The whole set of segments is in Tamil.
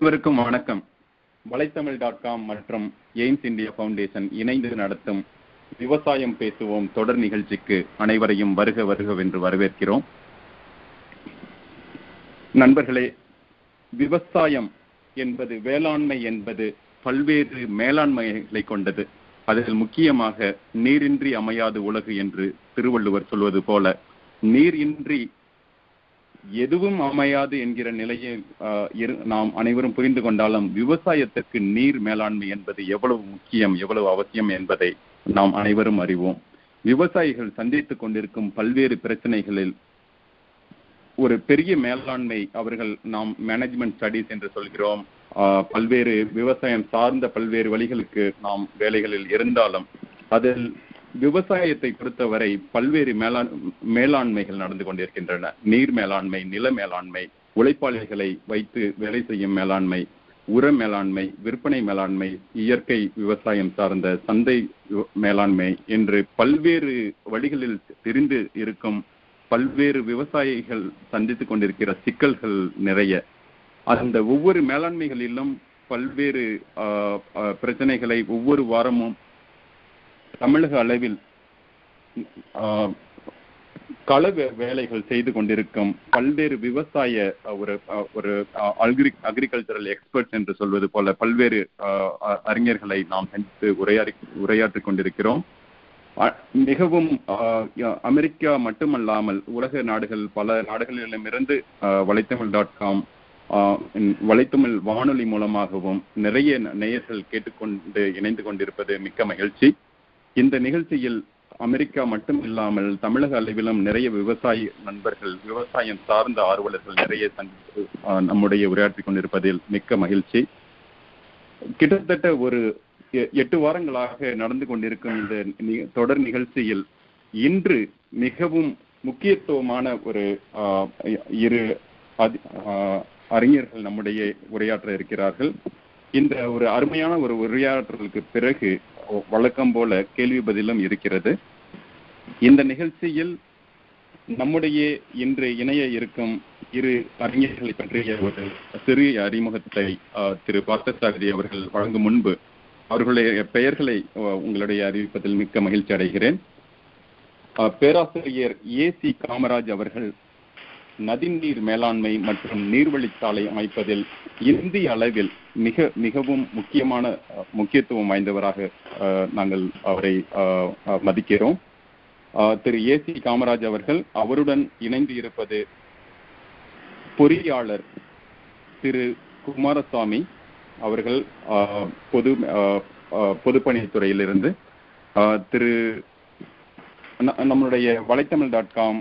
அனைவருக்கும் வணக்கம். வலைத்தமிழ் டாட் காம் மற்றும் எய்ம்ஸ் இந்தியா ஃபவுண்டேஷன் இணைந்து நடத்தும் விவசாயம் பேசுவோம் தொடர் நிகழ்ச்சிக்கு அனைவரையும் வருக வருகவென்று வரவேற்கிறோம். நண்பர்களே விவசாயம் என்பது வேளாண்மை என்பது பல்வேறு மேலாண்மைகளை கொண்டது. அதில் முக்கியமாக நீரின்றி அமையாது உலகு என்று திருவள்ளுவர் சொல்வது போல நீர் இன்றி எதுவும் அமையாது என்கிற நிலையை நாம் அனைவரும் புரிந்து கொண்டாலும் விவசாயத்திற்கு நீர் மேலாண்மை என்பது எவ்வளவு முக்கியம் எவ்வளவு அவசியம் என்பதை நாம் அனைவரும் அறிவோம். விவசாயிகள் சந்தித்துக் கொண்டிருக்கும் பல்வேறு பிரச்சனைகளில் ஒரு பெரிய மேலாண்மை அவர்கள் நாம் மேனேஜ்மெண்ட் ஸ்டடீஸ் என்று சொல்கிறோம். பல்வேறு விவசாயம் சார்ந்த பல்வேறு வழிகளுக்கு நாம் வேலைகளில் இருந்தாலும் அதில் விவசாயத்தை பொறுத்தவரை பல்வேறு மேலாண் மேலாண்மைகள் நடந்து கொண்டிருக்கின்றன. நீர் மேலாண்மை நில மேலாண்மை உழைப்பாளிகளை வைத்து வேலை செய்யும் மேலாண்மை உர மேலாண்மை விற்பனை மேலாண்மை இயற்கை விவசாயம் சார்ந்த சந்தை மேலாண்மை என்று பல்வேறு வழிகளில் தெரிந்து இருக்கும் பல்வேறு விவசாயிகள் சந்தித்துக் கொண்டிருக்கிற சிக்கல்கள் நிறைய. அந்த ஒவ்வொரு மேலாண்மைகளிலும் பல்வேறு ஆஹ், பிரச்சனைகளை ஒவ்வொரு வாரமும் தமிழக அளவில் கள வேலைகள் செய்து கொண்டிருக்கும் பல்வேறு விவசாய ஒரு ஒரு அக்ரி அக்ரிகல்ச்சரல் எக்ஸ்பர்ட்ஸ் என்று சொல்வது போல பல்வேறு அறிஞர்களை நாம் சந்தித்து உரையாடி உரையாற்றிக் கொண்டிருக்கிறோம். மிகவும் அமெரிக்கா மட்டுமல்லாமல் உலக நாடுகள் பல நாடுகளிலுமிருந்து வலைத்தமிழ் டாட் காம் வலைத்தமிழ் வானொலி மூலமாகவும் நிறைய நேயர்கள் கேட்டுக்கொண்டு இணைந்து கொண்டிருப்பது மிக்க மகிழ்ச்சி. இந்த நிகழ்ச்சியில் அமெரிக்கா மட்டும் இல்லாமல் தமிழக அளவிலும் நிறைய விவசாய நண்பர்கள் விவசாயம் சார்ந்த ஆர்வலர்கள் நிறைய சந்தித்து நம்முடைய உரையாற்றிக் கொண்டிருப்பதில் மிக்க மகிழ்ச்சி. கிட்டத்தட்ட ஒரு எ- எட்டு வாரங்களாக நடந்து கொண்டிருக்கும் இந்த நி- தொடர் நிகழ்ச்சியில் இன்று மிகவும் முக்கியத்துவமான ஒரு ஆஹ், இரு அறிஞர்கள் நம்முடைய உரையாற்ற இருக்கிறார்கள். இந்த ஒரு அருமையான ஒரு உரையாற்றலுக்கு பிறகு வழக்கம் போல கேள்வி பதிலும் இருக்கிறது. இந்த நிகழ்ச்சியில் நம்முடைய இன்று இணைய இருக்கும் இரு அறிஞர்களை பற்றிய ஒரு சிறிய அறிமுகத்தை ஆஹ், திரு பார்த்தசாரதி அவர்கள் வழங்கும் முன்பு அவர்களுடைய பெயர்களை உங்களுடைய அறிவிப்பதில் மிக்க மகிழ்ச்சி அடைகிறேன். பேராசிரியர் ஏ சி காமராஜ் அவர்கள் நதிநீர் மேலாண்மை மற்றும் நீர்வழிச்சாலை அமைப்பதில் இந்திய அளவில் மிக மிகவும் முக்கியமான முக்கியத்துவம் வாய்ந்தவராக நாங்கள் அவரை மதிக்கிறோம். திரு ஏ சி காமராஜ் அவர்கள் அவருடன் இணைந்து இருப்பது பொறியாளர் திரு குமாரசாமி அவர்கள் பொது அஹ், பொதுப்பணித்துறையிலிருந்து. அஹ், திரு நம்மளுடைய வலைத்தமிழ் டாட் காம்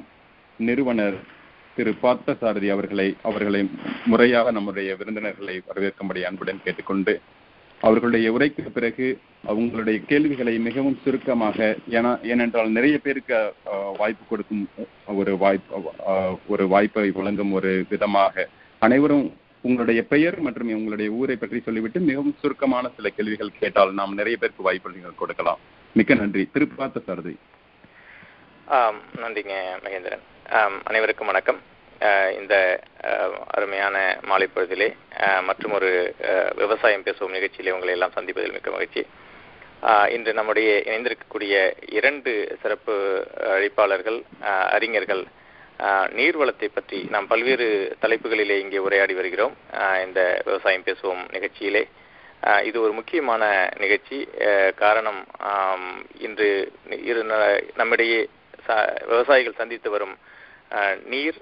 நிறுவனர் திரு பார்த்தசாரதி அவர்களை அவர்களை முறையாக நம்முடைய விருந்தினர்களை வரவேற்கும்படி அன்புடன் கேட்டுக்கொண்டு அவர்களுடைய உரைக்கு பிறகு அவங்களுடைய கேள்விகளை மிகவும் சுருக்கமாக ஏன்னா ஏனென்றால் நிறைய பேருக்கு வாய்ப்பு கொடுக்கும் ஒரு வாய்ப்பு ஒரு வாய்ப்பை வழங்கும் ஒரு விதமாக அனைவரும் உங்களுடைய பெயர் மற்றும் உங்களுடைய ஊரை பற்றி சொல்லிவிட்டு மிகவும் சுருக்கமான சில கேள்விகள் கேட்டால் நாம் நிறைய பேருக்கு வாய்ப்பு நீங்கள் கொடுக்கலாம். மிக்க நன்றி. திருப்பார்த்த சாரதி நன்றிங்க மகேந்திரன். அனைவருக்கும் வணக்கம். இந்த அருமையான மாலை பொழுதிலே மற்றும் ஒரு விவசாயம் பேசும் நிகழ்ச்சியிலே உங்களை எல்லாம் சந்திப்பதில் மிக்க மகிழ்ச்சி. இன்று நம்முடைய இணைந்திருக்கக்கூடிய இரண்டு சிறப்பு அழைப்பாளர்கள் அறிஞர்கள் நீர்வளத்தை பற்றி நாம் பல்வேறு தலைப்புகளிலே இங்கே உரையாடி வருகிறோம். இந்த விவசாயம் பேசுவோம் நிகழ்ச்சியிலே. இது ஒரு முக்கியமான நிகழ்ச்சி. காரணம் இன்று இரு ந- நம்மிடையே ச- விவசாயிகள் சந்தித்து வரும் நீர்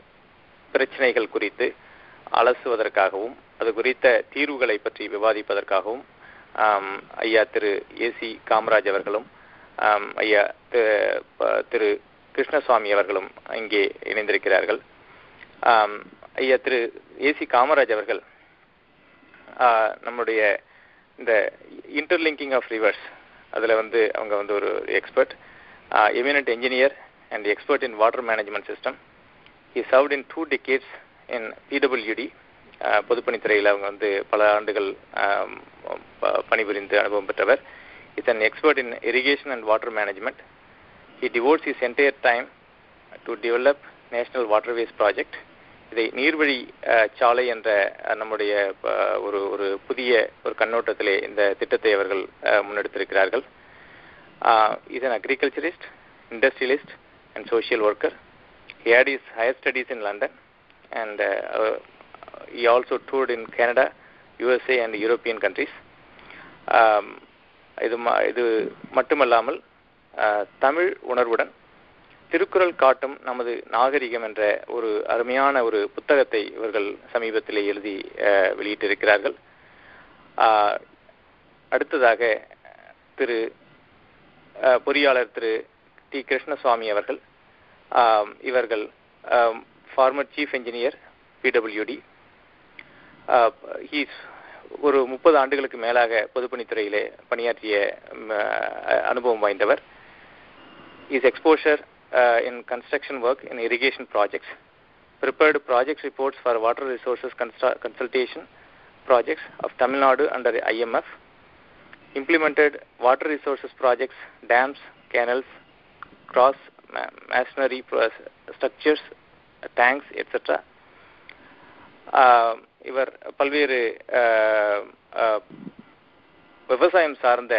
பிரச்சனைகள் குறித்து அலசுவதற்காகவும் அது குறித்த தீர்வுகளை பற்றி விவாதிப்பதற்காகவும் ஐயா திரு ஏசி காமராஜ் அவர்களும் ஐயா திரு கிருஷ்ணசுவாமி அவர்களும் இங்கே இணைந்திருக்கிறார்கள். ஐயா திரு ஏசி காமராஜ் அவர்கள் நம்முடைய இந்த இன்டர்லிங்கிங் ஆஃப் ரிவர்ஸ் அதில் வந்து அவங்க வந்து ஒரு expert eminent engineer and expert in water management system he served in two decades in PWD பொதுப்பணித்துறையில் அவங்க வந்து பல ஆண்டுகள் um, பணிபுரிந்து அனுபவம் பெற்றவர். Is an expert in irrigation and water management he devotes is entire time to develop national waterways project இதை நீர்வழி uh, சாலை என்ற uh, நம்முடைய uh, ஒரு ஒரு புதிய ஒரு கண்ணோட்டத்திலே இந்த திட்டத்தை அவர்கள் முன்னெடுத்திருக்கிறார்கள். Is an agriculturist industrialist and social worker he had his higher studies in London and uh, uh, he also toured in Canada, USA and European countries. Um, இது இது மட்டுமல்லாமல் uh, தமிழ் உணர்வுடன் திருக்குறள் காட்டும் நமது நாகரிகம் என்ற ஒரு அருமையான ஒரு புத்தகத்தை இவர்கள் சமீபத்திலே எழுதி uh, வெளியிட்டிருக்கிறார்கள் uh, அடுத்ததாக திரு பொறியாளர் திரு டி கிருஷ்ணசுவாமி அவர்கள் இவர்கள் former chief engineer PWD he's ஒரு முப்பது ஆண்டுகளுக்கு மேலாக பொதுப்பணித்துறையிலே பணியாற்றிய அனுபவம் வாய்ந்தவர் is exposure in construction work in irrigation projects prepared project reports for water resources consultation projects of Tamil Nadu under IMF, implemented water resources projects, dams, canals, cross masonry structures, tanks, etc. இவர் பல்வேறு விவசாயம் சார்ந்த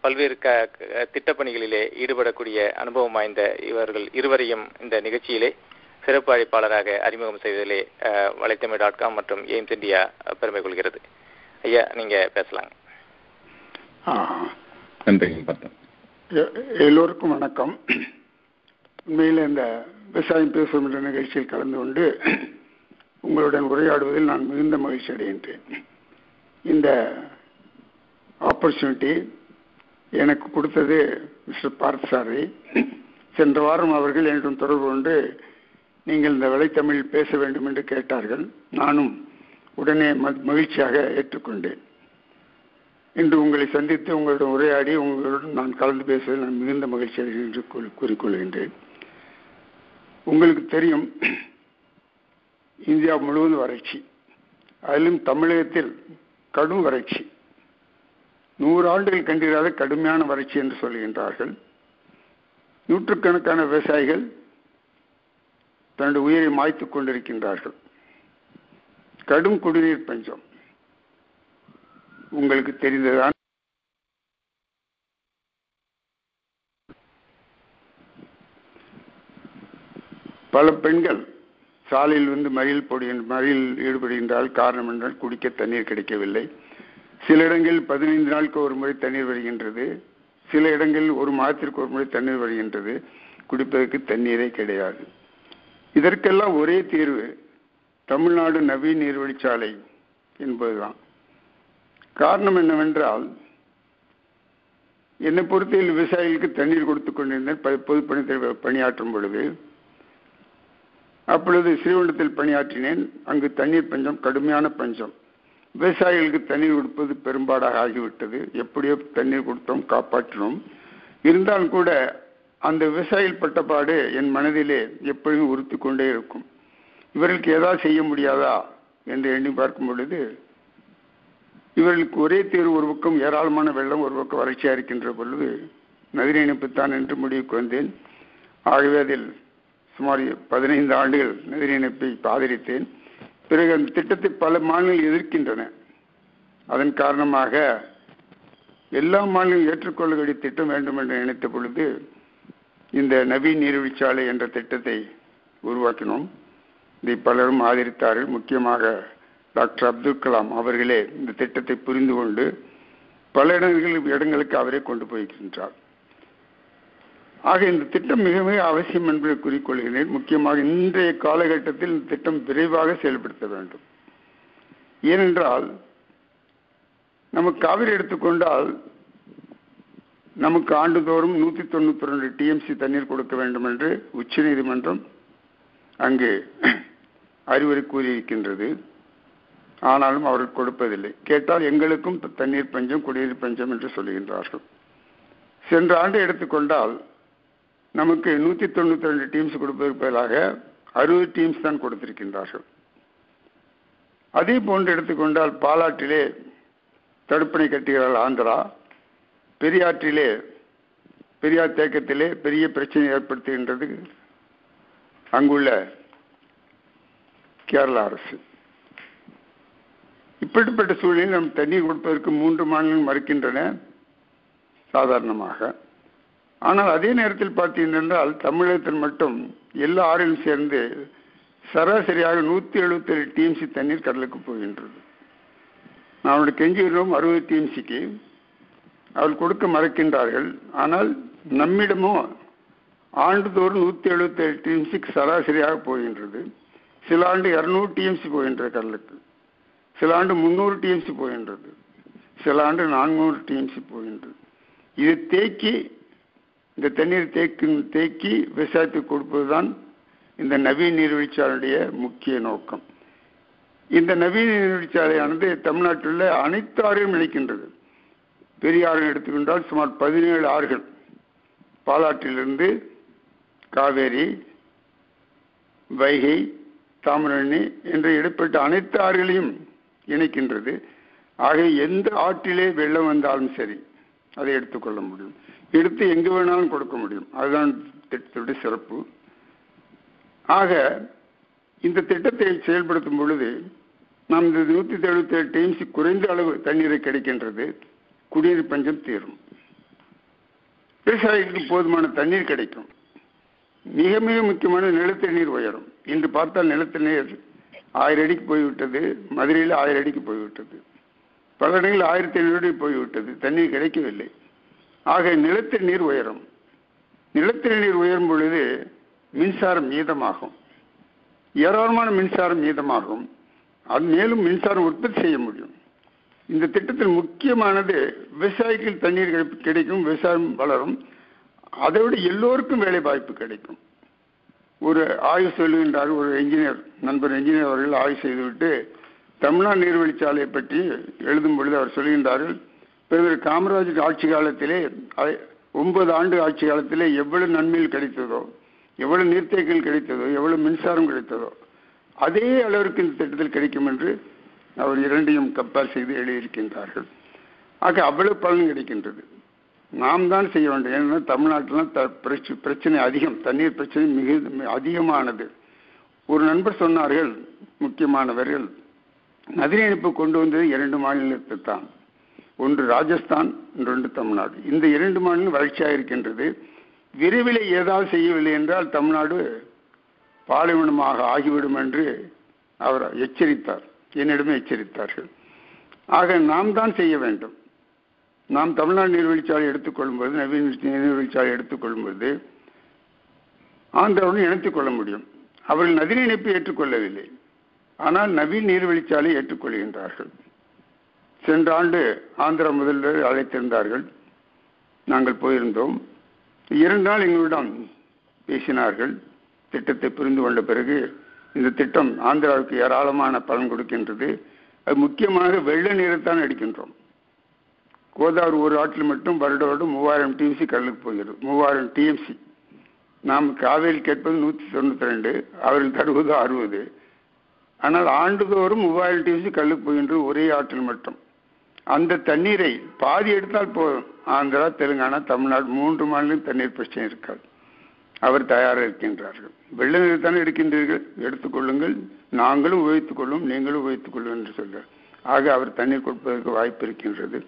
பல்வேறு க திட்டப்பணிகளிலே ஈடுபடக்கூடிய அனுபவம் வாய்ந்த இவர்கள் இருவரையும் இந்த நிகழ்ச்சியிலே சிறப்பு அழைப்பாளராக அறிமுகம் செய்வதிலே வலைத்தமிழ் டாட் காம் மற்றும் எய்ம்ஸ் இந்தியா பெருமை கொள்கிறது. ஐயா நீங்க பேசலாங்க. எல்லோருக்கும் வணக்கம் உண்மையில் இந்த விவசாயம் பேசும் என்ற நிகழ்ச்சியில் கலந்து கொண்டு உங்களுடன் உரையாடுவதில் நான் மிகுந்த மகிழ்ச்சி அடைகின்றேன் இந்த ஆப்பர்ச்சுனிட்டி எனக்கு கொடுத்தது மிஸ்டர் பார்த்தசாரி சென்ற வாரம் அவர்கள் என்னுடன் தொடர்பு கொண்டு நீங்கள் இந்த வலைத்தமிழ் பேச வேண்டும் என்று கேட்டார்கள் நானும் உடனே மகிழ்ச்சியாக ஏற்றுக்கொண்டேன் இன்று உங்களை சந்தித்து உங்களிடம் உரையாடி உங்களுடன் நான் கலந்து பேசுவதில் நான் மிகுந்த மகிழ்ச்சி அடைகிறேன் என்று கூறிக்கொள்கின்றேன். உங்களுக்கு தெரியும் இந்தியா முழுவதும் வறட்சி. அதிலும் தமிழகத்தில் கடும் வறட்சி. நூறு ஆண்டுகள் கண்டிராத கடுமையான வறட்சி என்று சொல்கின்றார்கள். நூற்றுக்கணக்கான விவசாயிகள் தன்னுடைய உயிரை மாய்த்து கொண்டிருக்கின்றார்கள். கடும் குடிநீர் பஞ்சம். உங்களுக்கு தெரிந்ததுதான். பல பெண்கள் சாலையில் வந்து மறியல் பொடி மறியல் ஈடுபடுகின்றால் காரணம் என்றால் குடிக்க தண்ணீர் கிடைக்கவில்லை. சில இடங்களில் பதினைந்து நாளுக்கு ஒரு முறை தண்ணீர் வருகின்றது. சில இடங்களில் ஒரு மாதத்திற்கு ஒரு முறை தண்ணீர் வருகின்றது. குடிப்பதற்கு தண்ணீரே கிடையாது. இதற்கெல்லாம் ஒரே தீர்வு தமிழ்நாடு நவீன நீர்வழிச்சாலை என்பதுதான். காரணம் என்னவென்றால் என்னை பொறுத்தையில் விவசாயிகளுக்கு தண்ணீர் கொடுத்து கொண்டிருந்தேன் பொதுப்பணித்துறை பணியாற்றும் பொழுது. அப்பொழுது ஸ்ரீவண்டத்தில் பணியாற்றினேன் அங்கு தண்ணீர் பஞ்சம் கடுமையான பஞ்சம். விவசாயிகளுக்கு தண்ணீர் கொடுப்பது பெரும்பாடாக ஆகிவிட்டது. எப்படியோ தண்ணீர் கொடுத்தோம் காப்பாற்றினோம். இருந்தாலும் கூட அந்த விவசாயிகள் பட்டப்பாடு என் மனதிலே எப்பொழுதும் உறுத்தி கொண்டே இருக்கும். இவர்களுக்கு ஏதாவது செய்ய முடியாதா? என்று எண்ணி பார்க்கும் பொழுது இவர்களுக்கு ஒரே தேர்வு ஒரு பக்கம் ஏராளமான வெள்ளம் ஒரு பக்கம் வறட்சியாக இருக்கின்ற பொழுது நதிரை இணைப்புத்தான் என்று முடிவுக்கு வந்தேன். ஆகவே அதில் சுமார் பதினைந்து ஆண்டுகள் நதிரை இணைப்பை ஆதரித்தேன். பிறகு அந்த திட்டத்தை பல மாநிலங்கள் எதிர்க்கின்றன. அதன் காரணமாக எல்லா மாநிலம் ஏற்றுக்கொள்ளக்கூடிய திட்டம் வேண்டும் என்று நினைத்த பொழுது இந்த நவீன் நீர்வீழ்ச்சாலை என்ற திட்டத்தை உருவாக்கினோம். இதை பலரும் ஆதரித்தார்கள். முக்கியமாக டாக்டர் அப்துல் கலாம் அவர்களே இந்த திட்டத்தை புரிந்து கொண்டு பல இடங்களில் இடங்களுக்கு அவரே கொண்டு போய்கின்றார் ஆக இந்த திட்டம் மிக மிக அவசியம் என்பதை குறிக்கொள்கிறேன். முக்கியமாக இன்றைய காலகட்டத்தில் இந்த திட்டம் விரைவாக செயல்படுத்த வேண்டும். ஏனென்றால் நமக்கு காவிரி எடுத்துக்கொண்டால் நமக்கு ஆண்டுதோறும் நூத்தி தொண்ணூத்தி ரெண்டு டிஎம்சி தண்ணீர் கொடுக்க வேண்டும் என்று உச்ச நீதிமன்றம் அங்கு அறிவுரை கூறியிருக்கின்றது. ஆனாலும் அவர்கள் கொடுப்பதில்லை. கேட்டால் எங்களுக்கும் தண்ணீர் பஞ்சம் குடிநீர் பஞ்சம் என்று சொல்லுகின்றார்கள். சென்ற ஆண்டு எடுத்துக்கொண்டால் நமக்கு நூற்றி தொண்ணூற்றி ரெண்டு டீம்ஸ் கொடுப்பதற்கு பதிலாக அறுபது டீம்ஸ் தான் கொடுத்திருக்கின்றார்கள். அதே போன்று எடுத்துக்கொண்டால் பாலாற்றிலே தடுப்பணை கட்டுகிறார்கள் ஆந்திரா பெரியாற்றிலே பெரியார் தேக்கத்திலே பெரிய பிரச்சனை ஏற்படுத்துகின்றது அங்குள்ள கேரள அரசு. இப்படிப்பட்ட சூழலில் நம் தண்ணீர் கொடுப்பதற்கு மூன்று மாநிலங்கள் மறுக்கின்றன. சாதாரணமாக. ஆனால் அதே நேரத்தில் பார்த்தீங்கன்றால் தமிழகத்தில் மட்டும் எல்லா ஆறிலும் சேர்ந்து சராசரியாக நூற்றி எழுபத்தேழு டிஎம்சி தண்ணீர் கடலுக்கு போகின்றது. நாம் கெஞ்சுகிறோம் அறுபது டிஎம்சிக்கு அவர்கள் கொடுக்க மறக்கின்றார்கள். ஆனால் நம்மிடமோ ஆண்டுதோறும் நூற்றி எழுபத்தேழு டிஎம்சிக்கு சராசரியாக போகின்றது. சில ஆண்டு இரநூறு டிஎம்சி போகின்றது கடலுக்கு. சில ஆண்டு முந்நூறு டிஎம்சி போகின்றது. சில ஆண்டு நானூறு டிஎம்சி போகின்றது. இது தேக்கி இந்த தண்ணீர் தேக்கி தேக்கி விவசாயத்துக்கு கொடுப்பதுதான் இந்த நவீன நீர்வீழ்ச்சியாளுடைய முக்கிய நோக்கம். இந்த நவீன நீர்வீழ்ச்சியாலையானது தமிழ்நாட்டில் அனைத்து ஆறையும் இணைக்கின்றது. பெரிய ஆறு எடுத்துக்கொண்டால் சுமார் பதினேழு ஆறுகள். பாலாற்றிலிருந்து காவேரி வைகை தாமிரணி என்ற இடைப்பட்ட அனைத்து ஆறுகளையும் இணைக்கின்றது. ஆக எந்த ஆற்றிலே வெள்ளம் வந்தாலும் சரி அதை எடுத்துக்கொள்ள முடியும். எடுத்து எங்கு வேணாலும் கொடுக்க முடியும். அதுதான் திட்டத்துடைய சிறப்பு. ஆக இந்த திட்டத்தை செயல்படுத்தும் பொழுது நாம் இந்த நூற்றி எழுபத்தி ஏழு டிஎம்சி குறைந்த அளவு தண்ணீரை கிடைக்கின்றது குடிநீர் பஞ்சம் தீரும். விவசாயிகளுக்கு போதுமான தண்ணீர் கிடைக்கும். மிக மிக முக்கியமான நிலத்தண்ணீர் நீர் உயரும். இன்று பார்த்தால் நிலத்தண்ணீர் ஆயிரம் அடிக்கு போய்விட்டது மதுரையில் ஆயிரம் அடிக்கு போய்விட்டது. பல இடங்களில் ஆயிரத்தி ஐநூறு அடி போய்விட்டது தண்ணீர் கிடைக்கவில்லை. ஆக நிலத்தடி நீர் உயரும். நிலத்தடி நீர் உயரும் பொழுது மின்சாரம் மீதமாகும். ஏராளமான மின்சாரம் மீதமாகும். அது மேலும் மின்சாரம் உற்பத்தி செய்ய முடியும். இந்த திட்டத்தில் முக்கியமானது விவசாயிகள் தண்ணீர் கிடை- கிடைக்கும் விவசாயம் வளரும். அதை விட எல்லோருக்கும் வேலை வாய்ப்பு கிடைக்கும். ஒரு ஆய்வு சொல்லுகின்றார் ஒரு என்ஜினியர் நண்பர் என்ஜினியர் அவர்கள் ஆய்வு செய்துவிட்டு தமிழ்நாடு நீர்வழிச்சாலையை பற்றி எழுதும் பொழுது அவர் சொல்கின்றார்கள் பிறகு காமராஜர் ஆட்சி காலத்திலே ஒன்பது ஆண்டு ஆட்சி காலத்திலே எவ்வளவு நன்மைகள் கிடைத்ததோ எவ்வளவு நீர்த்தேக்கங்கள் கிடைத்ததோ எவ்வளவு மின்சாரம் கிடைத்ததோ அதே அளவிற்கு இந்த திட்டத்தில் கிடைக்கும் என்று அவர் இரண்டையும் கம்பேர் செய்து எழுதியிருக்கின்றார்கள். ஆக அவ்வளவு பலன் கிடைக்கின்றது. நாம் தான் செய்ய வேண்டும். ஏன்னா தமிழ்நாட்டில் த பிரச்ச- பிரச்சனை அதிகம். தண்ணீர் பிரச்சனை மிக அதிகமானது. ஒரு நண்பர் சொன்னார்கள் முக்கியமானவர்கள் நதி இணைப்பு கொண்டு வந்தது இரண்டு மாநிலத்தை தான் ஒன்று ராஜஸ்தான் ரெண்டு தமிழ்நாடு. இந்த இரண்டு மாநிலம் வளர்ச்சியாக இருக்கின்றது. விரைவில் ஏதாவது செய்யவில்லை என்றால் தமிழ்நாடு பாலைவனமாக ஆகிவிடும் என்று அவர் எச்சரித்தார். என்னிடமே எச்சரித்தார்கள். ஆக நாம் தான் செய்ய வேண்டும். நாம் தமிழ்நாடு நீர்வழிச்சாலை எடுத்துக்கொள்ளும்போது நவீன நீர்வழிச்சாலை எடுத்துக்கொள்ளும்போது ஆந்திராவுடன் இணைத்துக் கொள்ள முடியும். அவர்கள் நதி இணைப்பு ஏற்றுக்கொள்ளவில்லை. ஆனால் நவீன நீர்வழிச்சாலை ஏற்றுக்கொள்கின்றார்கள். சென்ற ஆண்டு ஆந்திரா முதல்வர் அழைத்திருந்தார்கள். நாங்கள் போயிருந்தோம். இரண்டு நாள் எங்களிடம் பேசினார்கள். திட்டத்தை புரிந்து கொண்ட பிறகு இந்த திட்டம் ஆந்திராவுக்கு ஏராளமான பலன் கொடுக்கின்றது. அது முக்கியமாக வெள்ள நீரைத்தான் அடிக்கின்றோம். கோதாவரி ஒரு ஆற்றில் மட்டும் வருட வருடம் மூவாயிரம் டிஎம்சி கடலுக்கு போகிறது. மூவாயிரம் டிஎம்சி நாம் காவேரி கேட்பது நூற்றி தொண்ணூற்றி ரெண்டு அவர்கள் தருவது அறுபது. ஆனால் ஆண்டுதோறும் மூவாயிரம் டிஎம்சி கல்லுக்கு போகின்றது ஒரே ஆற்றில் மட்டும். அந்த தண்ணீரை பாதி எடுத்தால் போதும். ஆந்திரா தெலுங்கானா தமிழ்நாடு மூன்று மாநிலம் தண்ணீர் பிரச்சனை இருக்காது. அவர் தயாராக இருக்கின்றார்கள். வெள்ள நீர் தானே எடுக்கின்றீர்கள் எடுத்துக்கொள்ளுங்கள் நாங்களும் உபயோகித்துக் கொள்ளும் நீங்களும் உபயோகித்துக் கொள்ளும் என்று சொல்கிறார் ஆக அவர் தண்ணீர் கொடுப்பதற்கு வாய்ப்பு இருக்கின்றது.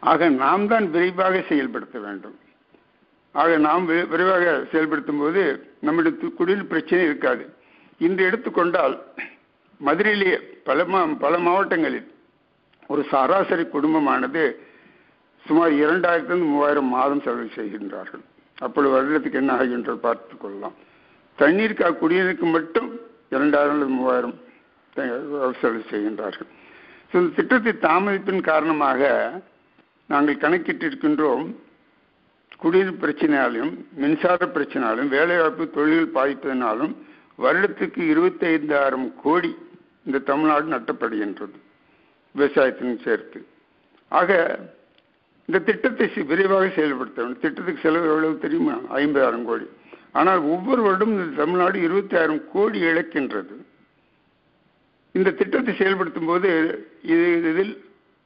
ஆக நாம் தான் விரைவாக செயல்படுத்த வேண்டும். ஆக நாம் வி- விரைவாக செயல்படுத்தும் போது நம்முடைய குடியில் பிரச்சனை இருக்காது. இன்று எடுத்துக்கொண்டால் மதுரையிலேயே பல மா பல மாவட்டங்களில் ஒரு சராசரி குடும்பமானது சுமார் இரண்டாயிரத்திலிருந்து மூவாயிரம் மாதம் செலவு செய்கின்றார்கள். அப்பொழுது வருடத்துக்கு என்ன ஆகின்றது பார்த்துக் கொள்ளலாம். தண்ணீருக்கு குடிநீருக்கு மட்டும் இரண்டாயிரம் அல்லது மூவாயிரம் செலவு செய்கின்றார்கள். ஸோ இந்த திட்டத்தை தாமதிப்பின் காரணமாக நாங்கள் கணக்கிட்டிருக்கின்றோம் குடிநீர் பிரச்சனையாலும் மின்சார பிரச்சனையாலும் வேலைவாய்ப்பு தொழில் பாதிப்பதனாலும் வருடத்துக்கு இருபத்தைந்தாயிரம் கோடி இந்த தமிழ்நாடு நட்டப்படுகின்றது விவசாயத்தின் சேர்த்து. ஆக இந்த திட்டத்தை விரைவாக செயல்படுத்த வேண்டும். திட்டத்துக்கு செலவு எவ்வளவு தெரியுமா? ஐம்பதாயிரம் கோடி. ஆனால் ஒவ்வொரு வருடம் இந்த தமிழ்நாடு இருபத்தாயிரம் கோடி இழக்கின்றது. இந்த திட்டத்தை செயல்படுத்தும் போது இது இதில்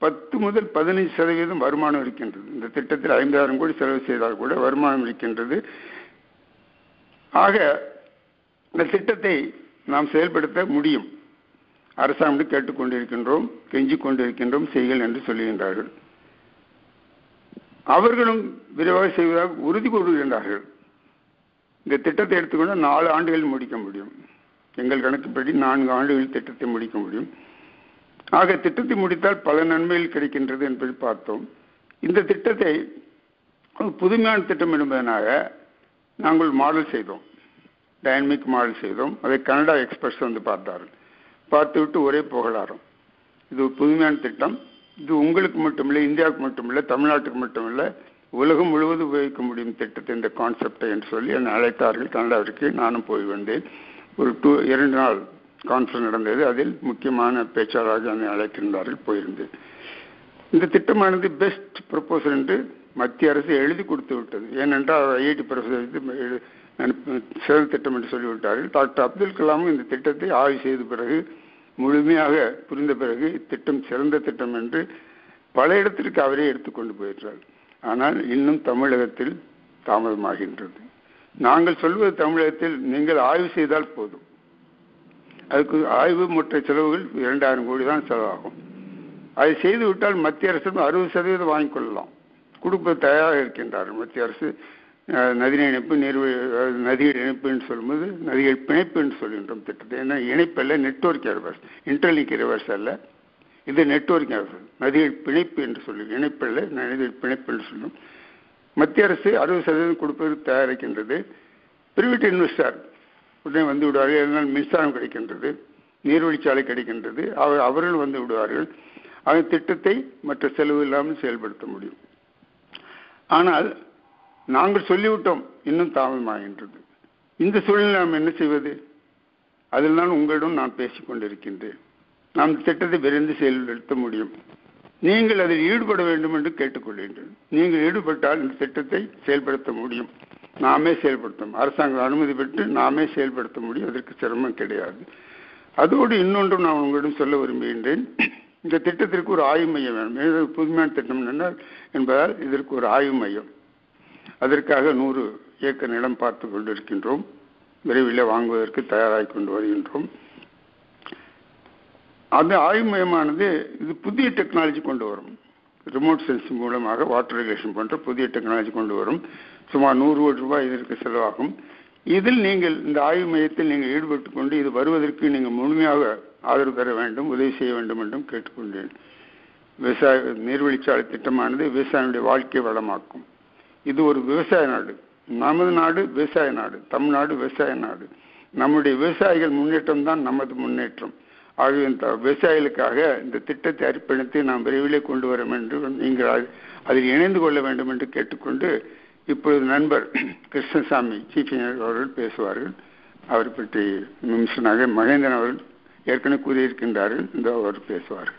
பத்து முதல் பதினைஞ்சு சதவீதம் வருமானம் இருக்கின்றது. இந்த திட்டத்தில் ஐம்பதாயிரம் கோடி செலவு செய்தால் கூட வருமானம் இருக்கின்றது. ஆக இந்த திட்டத்தை நாம் செயல்படுத்த முடியும். அரசாங்கம் கேட்டுக்கொண்டிருக்கின்றோம் கெஞ்சிக் கொண்டிருக்கின்றோம் செய்கள் என்று சொல்லுகின்றார்கள். அவர்களும் விரைவாக செய்வதாக உறுதி கூறுகின்றார்கள். இந்த திட்டத்தை எடுத்துக்கொண்டு நாலு ஆண்டுகளில் முடிக்க முடியும். எங்கள் கணக்குப்படி நான்கு ஆண்டுகளில் திட்டத்தை முடிக்க முடியும். ஆக திட்டத்தை முடித்தால் பல நன்மைகள் கிடைக்கின்றது என்பதை பார்த்தோம். இந்த திட்டத்தை புதுமையான திட்டம் என்பதனாக நாங்கள் மாடல் செய்தோம். டைனமிக் மாடல் செய்தோம். அதை கனடா எக்ஸ்பிரஸ் வந்து பார்த்தார்கள். பார்த்துவிட்டு ஒரே புகழாரம். இது ஒரு புதுமையான திட்டம். இது உங்களுக்கு மட்டுமில்லை இந்தியாவுக்கு மட்டுமில்லை தமிழ்நாட்டுக்கு மட்டுமில்லை உலகம் முழுவதும் உபயோகிக்க முடியும் திட்டத்தை இந்த கான்செப்டை என்று சொல்லி என்னை அழைத்தார்கள். கனடாவிற்கு நானும் போய் வந்தேன். ஒரு டூ இரண்டு நாள் கான்ஃபரன்ஸ் நடந்தது. அதில் முக்கியமான பேச்சாளராக என்னை அழைத்திருந்தார்கள் போயிருந்தேன் இந்த திட்டமானது பெஸ்ட் ப்ரப்போசல் என்று மத்திய அரசு எழுதி கொடுத்து விட்டது. ஏனென்றால் ஐஐடி ப்ரொஃபசர் சிறந்த திட்டம் என்று சொல்லிவிட்டார்கள். டாக்டர் அப்துல் கலாமும் இந்த திட்டத்தை ஆய்வு செய்த பிறகு முழுமையாக புரிந்த பிறகு இத்திட்டம் சிறந்த திட்டம் என்று பல இடத்திற்கு அவரே எடுத்துக்கொண்டு போயிட்டார் ஆனால் இன்னும் தமிழகத்தில் தாமதமாகின்றது. நாங்கள் சொல்வது தமிழகத்தில் நீங்கள் ஆய்வு செய்தால் போதும். அதுக்கு ஆய்வு மற்ற செலவுகள் இரண்டாயிரம் கோடி தான் செலவாகும். அதை செய்து விட்டால் மத்திய அரசு அறுபது சதவீதம் வாங்கிக் கொள்ளலாம். கொடுப்பது தயாராக இருக்கின்றார்கள் மத்திய அரசு நதிநீர் இணைப்பு நீர் நதிகள் இணைப்புன்னு சொல்லும்போது நதிகள் பிணைப்பு என்று சொல்கின்றோம் திட்டத்தை. ஏன்னா இணைப்பல்ல நெட்ஒர்க் ரிவர்ஸ் இன்டர்லிங்க் ரிவர்ஸ் அல்ல. இது நெட்ஒர்க் ரிவர்ஸ் நதிகள் பிணைப்பு என்று சொல்லி இணைப்பல்ல நதிகள் பிணைப்பு என்று சொல்லும் மத்திய அரசு அறுபது சதவீதம் கொடுப்பதற்கு தயாரிக்கின்றது. பிரைவேட் இன்வெஸ்டர் உடனே வந்து விடுவார்கள். இதனால் மின்சாரம் கிடைக்கின்றது நீர்வழிச்சாலை கிடைக்கின்றது. அவர் அவர்கள் வந்து விடுவார்கள். அதன் திட்டத்தை மற்ற செலவு இல்லாமல் செயல்படுத்த முடியும். ஆனால் நாங்கள் சொல்லிவிட்டோம் இன்னும் தாமதமாகின்றது. இந்த சூழ்நிலை நாம் என்ன செய்வது? அதில் தான் உங்களிடம் நான் பேசிக்கொண்டிருக்கின்றேன் நாம் திட்டத்தை விரைந்து செயல்படுத்த முடியும். நீங்கள் அதில் ஈடுபட வேண்டும் என்று கேட்டுக்கொள்கின்றேன். நீங்கள் ஈடுபட்டால் இந்த திட்டத்தை செயல்படுத்த முடியும். நாமே செயல்படுத்தும் அரசாங்கம் அனுமதி பெற்று நாமே செயல்படுத்த முடியும். அதற்கு சிரமம் கிடையாது. அதோடு இன்னொன்றும் நான் உங்களிடம் சொல்ல விரும்புகின்றேன். இந்த திட்டத்திற்கு ஒரு ஆய்வு மையம் வேணும். புதுமையான திட்டம் என்ன என்பதால் இதற்கு ஒரு ஆய்வு மையம். அதற்காக நூறு ஏக்கர் நிலம் பார்த்து கொண்டிருக்கின்றோம். விரைவில் வாங்குவதற்கு தயாராகி கொண்டு வருகின்றோம். அந்த ஆய்வு மையமானது இது புதிய டெக்னாலஜி கொண்டு வரும். ரிமோட் சென்சிங் மூலமாக வாட்டர் ரெகுலேஷன் போன்ற புதிய டெக்னாலஜி கொண்டு வரும். சுமார் நூறு கோடி ரூபாய் இதற்கு செலவாகும். இதில் நீங்கள் இந்த ஆய்வு மையத்தில் நீங்கள் ஈடுபட்டு கொண்டு இது வருவதற்கு நீங்கள் முழுமையாக ஆதரவு தர வேண்டும் உதவி செய்ய வேண்டும் என்றும் கேட்டுக்கொண்டேன். விவசாய நீர்வழிச்சாலை திட்டமானது விவசாயினுடைய வாழ்க்கை வளமாக்கும். இது ஒரு விவசாய நாடு. நமது நாடு விவசாய நாடு தமிழ்நாடு விவசாய நாடு. நம்முடைய விவசாயிகள் முன்னேற்றம் தான் நமது முன்னேற்றம். ஆகவே இந்த விவசாயிகளுக்காக இந்த திட்டத்தை அர்ப்பணித்து நாம் விரைவிலே கொண்டு வர வேண்டும் நீங்கள் அதில் இணைந்து கொள்ள வேண்டும் என்று கேட்டுக்கொண்டு இப்பொழுது நண்பர் கிருஷ்ணசாமி சீஃப் இன்ஜினியர் அவர்கள் பேசுவார்கள். அவரை பற்றி நிமிஷனாக மகேந்திரன் அவர்கள் ஏற்கனவே கூறியிருக்கின்றார்கள் இந்த அவர் பேசுவார்கள்.